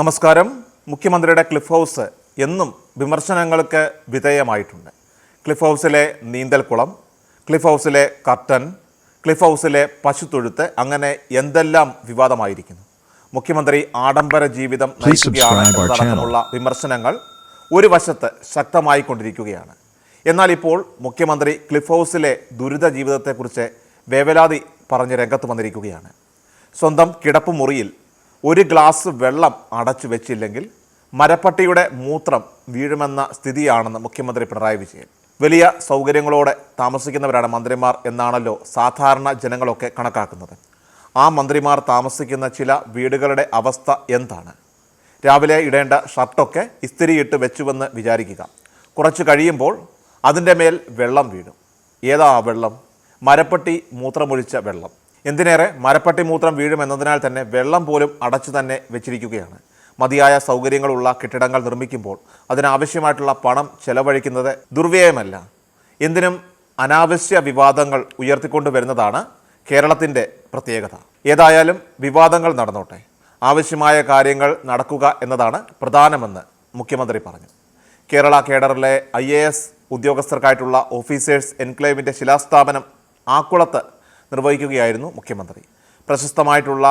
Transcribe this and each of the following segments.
നമസ്കാരം. മുഖ്യമന്ത്രിയുടെ cliff house എന്നും വിമർശനങ്ങൾക്ക് വിധേയമായിട്ടുണ്ട്. ക്ലിഫ് ഹൗസിലെ നീന്തൽക്കുളം ക്ലിഫ് ഹൗസിലെ കർട്ടൻ ക്ലിഫ് ഹൗസിലെ പശുത്തൊഴുത്ത് അങ്ങനെ എന്തെല്ലാം വിവാദമായിരിക്കുന്നു? മുഖ്യമന്ത്രി ആഡംബര ജീവിതം നയിക്കുകയാണ് എന്നതടക്കമുള്ള വിമർശനങ്ങൾ ഒരു വശത്ത് ശക്തമായി കൊണ്ടിരിക്കുകയാണ്. എന്നാൽ ഇപ്പോൾ മുഖ്യമന്ത്രി ക്ലിഫ് ഹൗസിലെ ദുരിത ജീവിതത്തെക്കുറിച്ച് വേവലാതി പറഞ്ഞ് രംഗത്ത് വന്നിരിക്കുകയാണ്. സ്വന്തം കിടപ്പുമുറിയിൽ ഒരു ഗ്ലാസ് വെള്ളം അടച്ചു വെച്ചില്ലെങ്കിൽ മരപ്പട്ടിയുടെ മൂത്രം വീഴുമെന്ന സ്ഥിതിയാണെന്ന് മുഖ്യമന്ത്രി പിണറായി വിജയൻ. വലിയ സൗകര്യങ്ങളോടെ താമസിക്കുന്നവരാണ് മന്ത്രിമാർ എന്നാണല്ലോ സാധാരണ ജനങ്ങളൊക്കെ കണക്കാക്കുന്നത്. ആ മന്ത്രിമാർ താമസിക്കുന്ന ചില വീടുകളുടെ അവസ്ഥ എന്താണ്? രാവിലെ ഇടേണ്ട ഷർട്ടൊക്കെ ഇസ്തിരിയിട്ട് വെച്ചുവെന്ന് വിചാരിക്കുക. കുറച്ച് കഴിയുമ്പോൾ അതിന്റെ മേൽ വെള്ളം വീഴും. ഏതാ വെള്ളം? മരപ്പട്ടി മൂത്രമൊഴിച്ച വെള്ളം. എന്തിനേറെ മരപ്പട്ടി മൂത്രം വീഴുമെന്നതിനാൽ തന്നെ വെള്ളം പോലും അടച്ചു തന്നെ വെച്ചിരിക്കുകയാണ്. മതിയായ സൗകര്യങ്ങളുള്ള കെട്ടിടങ്ങൾ നിർമ്മിക്കുമ്പോൾ അതിനാവശ്യമായിട്ടുള്ള പണം ചെലവഴിക്കുന്നത് ദുർവ്യയമല്ല. എന്തിനും അനാവശ്യ വിവാദങ്ങൾ ഉയർത്തിക്കൊണ്ടുവരുന്നതാണ് കേരളത്തിന്റെ പ്രത്യേകത. ഏതായാലും വിവാദങ്ങൾ നടന്നോട്ടെ. ആവശ്യമായ കാര്യങ്ങൾ നടക്കുക എന്നതാണ് പ്രധാനമെന്ന് മുഖ്യമന്ത്രി പറഞ്ഞു. കേരള കേഡറിലെ ഐ എ എസ് ഉദ്യോഗസ്ഥർക്കായിട്ടുള്ള ഓഫീസേഴ്സ് എൻക്ലേവിന്റെ ശിലാസ്ഥാപനം ആക്കുളത്ത് നിർവഹിക്കുകയായിരുന്നു മുഖ്യമന്ത്രി. പ്രശസ്തമായിട്ടുള്ള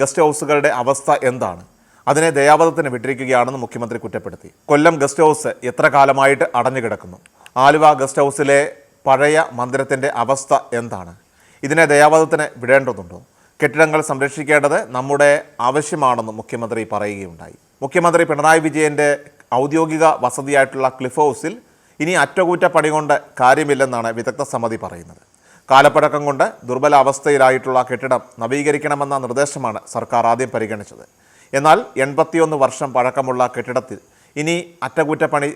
ഗസ്റ്റ് ഹൗസുകളുടെ അവസ്ഥ എന്താണ്? അതിനെ ദയാവധത്തിന് വിട്ടിരിക്കുകയാണെന്ന് മുഖ്യമന്ത്രി കുറ്റപ്പെടുത്തി. കൊല്ലം ഗസ്റ്റ് ഹൗസ് എത്ര കാലമായിട്ട് അടഞ്ഞു കിടക്കുന്നു ആലുവ ഗസ്റ്റ് ഹൗസിലെ പഴയ മന്ദിരത്തിന്റെ അവസ്ഥ എന്താണ്? ഇതിനെ ദയാവധത്തിന് വിടേണ്ടതുണ്ടോ? കെട്ടിടങ്ങൾ സംരക്ഷിക്കേണ്ടത് നമ്മുടെ ആവശ്യമാണെന്ന് മുഖ്യമന്ത്രി പറയുകയുണ്ടായി. മുഖ്യമന്ത്രി പിണറായി വിജയന്റെ ഔദ്യോഗിക വസതിയായിട്ടുള്ള ക്ലിഫ് ഹൗസിൽ ഇനി അറ്റകുറ്റപ്പണി കൊണ്ട് കാര്യമില്ലെന്നാണ് വിദഗ്ധ സമിതി പറയുന്നത്. കാലപ്പഴക്കം കൊണ്ട് ദുർബലാവസ്ഥയിലായിട്ടുള്ള കെട്ടിടം നവീകരിക്കണമെന്ന നിർദ്ദേശമാണ് സർക്കാർ ആദ്യം പരിഗണിച്ചത്. എന്നാൽ എൺപത്തിയൊന്ന് വർഷം പഴക്കമുള്ള കെട്ടിടത്തിൽ ഇനി അറ്റകുറ്റപ്പണി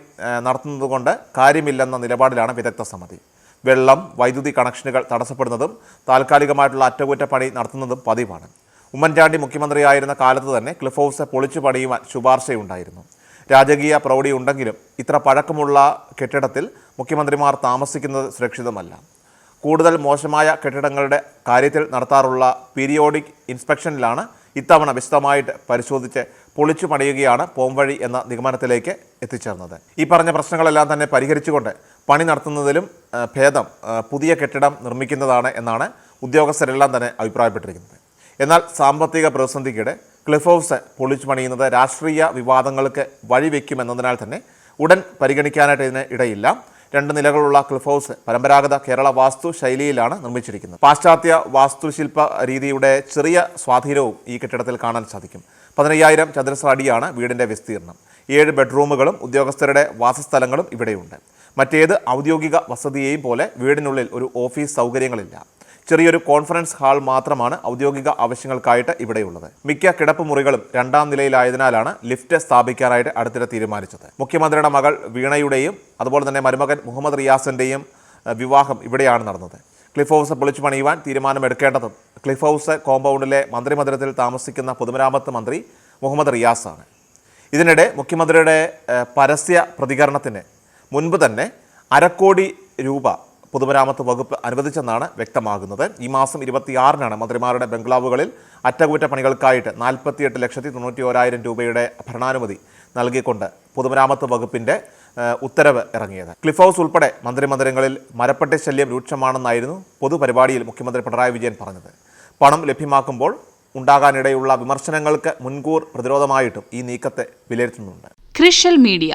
നടത്തുന്നതുകൊണ്ട് കാര്യമില്ലെന്ന നിലപാടിലാണ് വിദഗ്ധ സമിതി. വെള്ളം വൈദ്യുതി കണക്ഷനുകൾ തടസ്സപ്പെടുന്നതും താൽക്കാലികമായിട്ടുള്ള അറ്റകുറ്റപ്പണി നടത്തുന്നതും പതിവാണ്. ഉമ്മൻചാണ്ടി മുഖ്യമന്ത്രിയായിരുന്ന കാലത്ത് തന്നെ ക്ലിഫ് ഹൗസ് പൊളിച്ചു പണിയുവാൻ ശുപാർശയുണ്ടായിരുന്നു. രാജകീയ പ്രൗഢിയുണ്ടെങ്കിലും ഇത്ര പഴക്കമുള്ള കെട്ടിടത്തിൽ മുഖ്യമന്ത്രിമാർ താമസിക്കുന്നത് സുരക്ഷിതമല്ല. കൂടുതൽ മോശമായ കെട്ടിടങ്ങളുടെ കാര്യത്തിൽ നടത്താറുള്ള പീരിയോഡിക് ഇൻസ്പെക്ഷനിലാണ് ഇത്തവണ വിശദമായിട്ട് പരിശോധിച്ച് പൊളിച്ചു പണിയുകയാണ് പോംവഴി എന്ന നിഗമനത്തിലേക്ക് എത്തിച്ചേർന്നത്. ഈ പറഞ്ഞ പ്രശ്നങ്ങളെല്ലാം തന്നെ പരിഹരിച്ചുകൊണ്ട് പണി നടത്തുന്നതിലും ഭേദം പുതിയ കെട്ടിടം നിർമ്മിക്കുന്നതാണ് എന്നാണ് ഉദ്യോഗസ്ഥരെല്ലാം തന്നെ അഭിപ്രായപ്പെട്ടിരിക്കുന്നത്. എന്നാൽ സാമ്പത്തിക പ്രതിസന്ധിക്കിടെ ക്ലിഫ് ഹൗസ് പൊളിച്ചു പണിയുന്നത് രാഷ്ട്രീയ വിവാദങ്ങൾക്ക് വഴിവെക്കുമെന്നതിനാൽ തന്നെ ഉടൻ പരിഗണിക്കാനായിട്ട് ഇതിന് ഇടയില്ല. രണ്ട് നിലകളുള്ള ക്ലിഫ് ഹൗസ് പരമ്പരാഗത കേരള വാസ്തു ശൈലിയിലാണ് നിർമ്മിച്ചിരിക്കുന്നത്. പാശ്ചാത്യ വാസ്തുശില്പ രീതിയുടെ ചെറിയ സ്വാധീനവും ഈ കെട്ടിടത്തിൽ കാണാൻ സാധിക്കും. പതിനയ്യായിരം ചതുരശ്ര അടിയാണ് വീടിന്റെ വിസ്തീർണം ഏഴ് ബെഡ്റൂമുകളും ഉദ്യോഗസ്ഥരുടെ വാസസ്ഥലങ്ങളും ഇവിടെയുണ്ട്. മറ്റേത് ഔദ്യോഗിക വസതിയെയും പോലെ വീടിനുള്ളിൽ ഒരു ഓഫീസ് സൗകര്യങ്ങളില്ല. ചെറിയൊരു കോൺഫറൻസ് ഹാൾ മാത്രമാണ് ഔദ്യോഗിക ആവശ്യങ്ങൾക്കായിട്ട് ഇവിടെയുള്ളത്. മിക്ക കിടപ്പ് മുറികളും രണ്ടാം നിലയിലായതിനാലാണ് ലിഫ്റ്റ് സ്ഥാപിക്കാനായിട്ട് അടുത്തിടെ തീരുമാനിച്ചത്. മുഖ്യമന്ത്രിയുടെ മകൾ വീണയുടെയും അതുപോലെ തന്നെ മരുമകൻ മുഹമ്മദ് റിയാസിന്റെയും വിവാഹം ഇവിടെയാണ് നടന്നത്. ക്ലിഫ് ഹൗസ് പൊളിച്ചു പണിയുവാൻ തീരുമാനമെടുക്കേണ്ടതും ക്ലിഫ് ഹൗസ് കോമ്പൗണ്ടിലെ മന്ത്രിമന്ദിരത്തിൽ താമസിക്കുന്ന പൊതുമരാമത്ത് മന്ത്രി മുഹമ്മദ് റിയാസാണ്. ഇതിനിടെ മുഖ്യമന്ത്രിയുടെ പരസ്യ പ്രതികരണത്തിന് മുൻപ് തന്നെ അരക്കോടി രൂപ പൊതുമരാമത്ത് വകുപ്പ് അനുവദിച്ചെന്നാണ് വ്യക്തമാകുന്നത്. ഈ മാസം ഇരുപത്തിയാറിനാണ് മന്ത്രിമാരുടെ ബംഗ്ലാവുകളിൽ അറ്റകുറ്റപ്പണികൾക്കായിട്ട് നാൽപ്പത്തിയെട്ട് ലക്ഷത്തി തൊണ്ണൂറ്റി ഓരായിരം രൂപയുടെ ഭരണാനുമതി നൽകിക്കൊണ്ട് പൊതുമരാമത്ത് വകുപ്പിന്റെ ഉത്തരവ് ഇറങ്ങിയത്. ക്ലിഫ് ഹൗസ് ഉൾപ്പെടെ മന്ത്രിമന്ദിരങ്ങളിൽ മരപ്പട്ടി ശല്യം രൂക്ഷമാണെന്നായിരുന്നു പൊതുപരിപാടിയിൽ മുഖ്യമന്ത്രി പിണറായി വിജയൻ പറഞ്ഞത്. പണം ലഭ്യമാക്കുമ്പോൾ ഉണ്ടാകാനിടയുള്ള വിമർശനങ്ങൾക്ക് മുൻകൂർ പ്രതിരോധമായിട്ടും ഈ നീക്കത്തെ വിലയിരുത്തുന്നുണ്ട്. ക്രിഷ്യൽ മീഡിയ